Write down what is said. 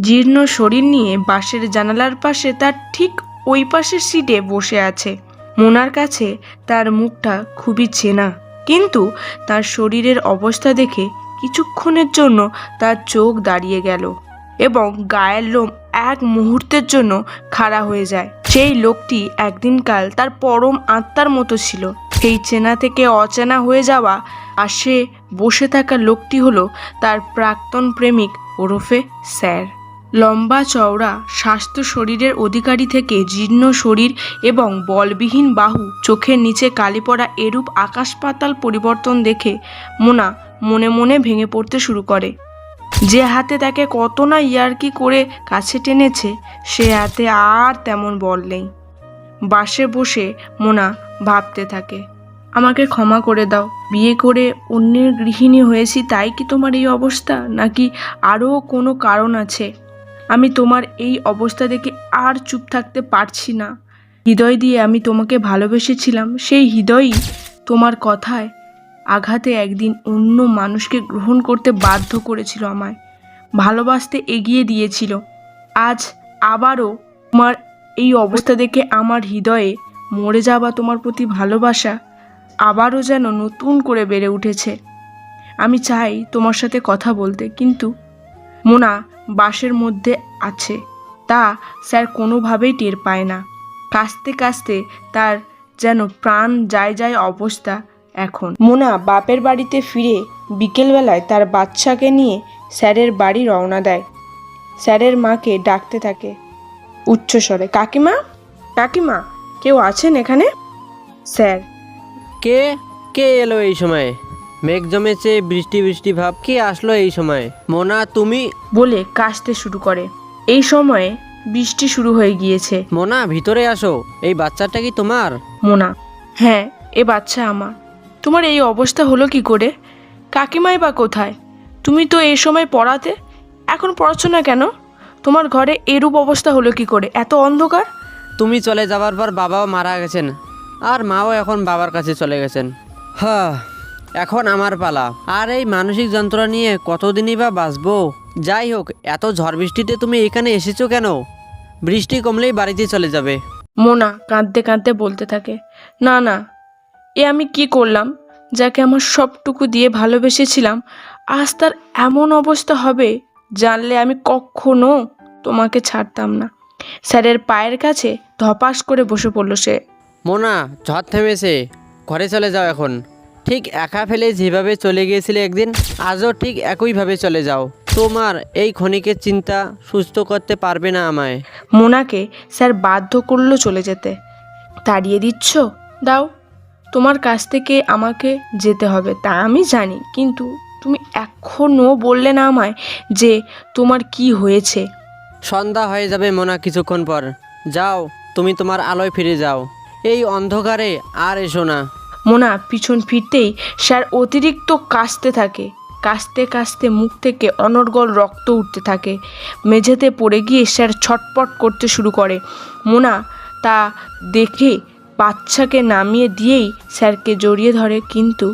জীর্ণ শরীর নিয়ে বাসের জানালার পাশে তার ঠিক ওই পাশের সিটে বসে আছে। মোনার কাছে তার মুখটা খুবই চেনা। কিন্তু তার শরীরের অবস্থা দেখে কিছুক্ষণের জন্য তার চোখ দাঁড়িয়ে গেল এবং গায়ের লোম এক মুহূর্তের জন্য খাড়া হয়ে যায়। সেই লোকটি একদিনকাল তার পরম আত্মার মতো ছিল। সেই চেনা থেকে অচেনা হয়ে যাওয়া আর সে বসে থাকা লোকটি হলো তার প্রাক্তন প্রেমিক ওরফে স্যার। লম্বা চওড়া, স্বাস্থ্য শরীরের অধিকারী থেকে জীর্ণ শরীর এবং বলবিহীন বাহু, চোখের নিচে কালি পড়া এরূপ আকাশ পাতাল পরিবর্তন দেখে মোনা মনে মনে ভেঙে পড়তে শুরু করে। যে হাতে তাকে কত না ইয়ার্কি করে কাছে টেনেছে, সে হাতে আর তেমন বল নেই। বাসে বসে মোনা ভাবতে থাকে, আমাকে ক্ষমা করে দাও, বিয়ে করে অন্যের গৃহিণী হয়েছি, তাই কি তোমার এই অবস্থা? নাকি আরও কোনো কারণ আছে? আমি তোমার এই অবস্থা দেখে আর চুপ থাকতে পারছি না। হৃদয় দিয়ে আমি তোমাকে ভালোবেসেছিলাম, সেই হৃদয়ই তোমার কথায় আঘাতে একদিন অন্য মানুষকে গ্রহণ করতে বাধ্য করেছিল আমায়। ভালোবাসতে এগিয়ে দিয়েছিল। আজ আবারও তোমার এই অবস্থা দেখে আমার হৃদয়ে মরে যাওয়া তোমার প্রতি ভালোবাসা আবারও যেন নতুন করে বেড়ে উঠেছে। আমি চাই তোমার সাথে কথা বলতে, কিন্তু মোনা বাসের মধ্যে আছে। তা স্যার কোনোভাবেই টের পায় না। কাস্তে কাস্তে তার যেন প্রাণ যায় যায় অবস্থা এখন। মোনা বাপের বাড়িতে ফিরে বিকেলবেলায় তার বাচ্চাকে নিয়ে স্যারের বাড়ি রওনা দেয়। স্যারের মাকে ডাকতে থাকে উচ্চস্বরে, কাকিমা? কাকিমা, কেউ আছেন এখানে? স্যার। কে? কে এলো এই সময়? মেঘ জমেছে বৃষ্টি বৃষ্টি ভাব। কে আসলো এই সময়? মোনা তুমি? বলে কাশতে শুরু করে। এই সময়ে বৃষ্টি শুরু হয়ে গিয়েছে। মোনা ভিতরে আসো। এই বাচ্চাটা কি তোমার? মোনা হ্যাঁ এ বাচ্চা আমার। তোমার এই অবস্থা হলো কি করে? কাকিমাই বা কোথায়? তুমি তো এই সময় পড়াতে এখন পড়াচ্ছ না কেন? তোমার ঘরে এরূপ অবস্থা হলো কি করে? এত অন্ধকার? তুমি চলে যাবার পর বাবাও মারা গেছেন আর মাও এখন বাবার কাছে চলে গেছেন। হ্যাঁ এখন আমার পালা। আর এই মানসিক যন্ত্রণা নিয়ে কতদিনই বা বাঁচবো? যাই হোক এত ঝড় বৃষ্টিতে তুমি এখানে এসেছ কেন? বৃষ্টি কমলেই বাড়িতে চলে যাবে। মোনা কাঁদতে কাঁদতে বলতে থাকে না না এ আমি কি করলাম? যাকে আমার সবটুকু দিয়ে ভালোবেসেছিলাম আজ তার এমন অবস্থা হবে জানলে আমি কখনো তোমাকে ছাড়তাম না। স্যারের পায়ের কাছে ধপাস করে বসে পড়ল সে। মোনা ঝড় থেমেছে। ঘরে চলে যাও এখন। ঠিক একা ফেলে যেভাবে চলে গিয়েছিলে একদিন আজও ঠিক একইভাবে চলে যাও। তোমার এই ক্ষণিকের চিন্তা সুস্থ করতে পারবে না আমায়। মোনাকে স্যার বাধ্য করল চলে যেতে। তাড়িয়ে দিচ্ছ? দাও। তোমার কাছ থেকে আমাকে যেতে হবে তা আমি জানি কিন্তু তুমি এখনও বললে না আমায় যে তোমার কি হয়েছে। সন্ধ্যা হয়ে যাবে মোনা কিছুক্ষণ পর। যাও তুমি তোমার আলোয় ফিরে যাও। এই অন্ধকারে আর এসো না। মোনা পিছন ফিরতেই স্যার অতিরিক্ত কাশতে থাকে। কাশতে কাশতে মুখ থেকে অনর্গল রক্ত উঠতে থাকে। মেঝেতে পড়ে গিয়ে স্যার ছটপট করতে শুরু করে। মোনা তা দেখে বাচ্চাকে নামিয়ে দিয়েই স্যারকে জড়িয়ে ধরে, কিন্তু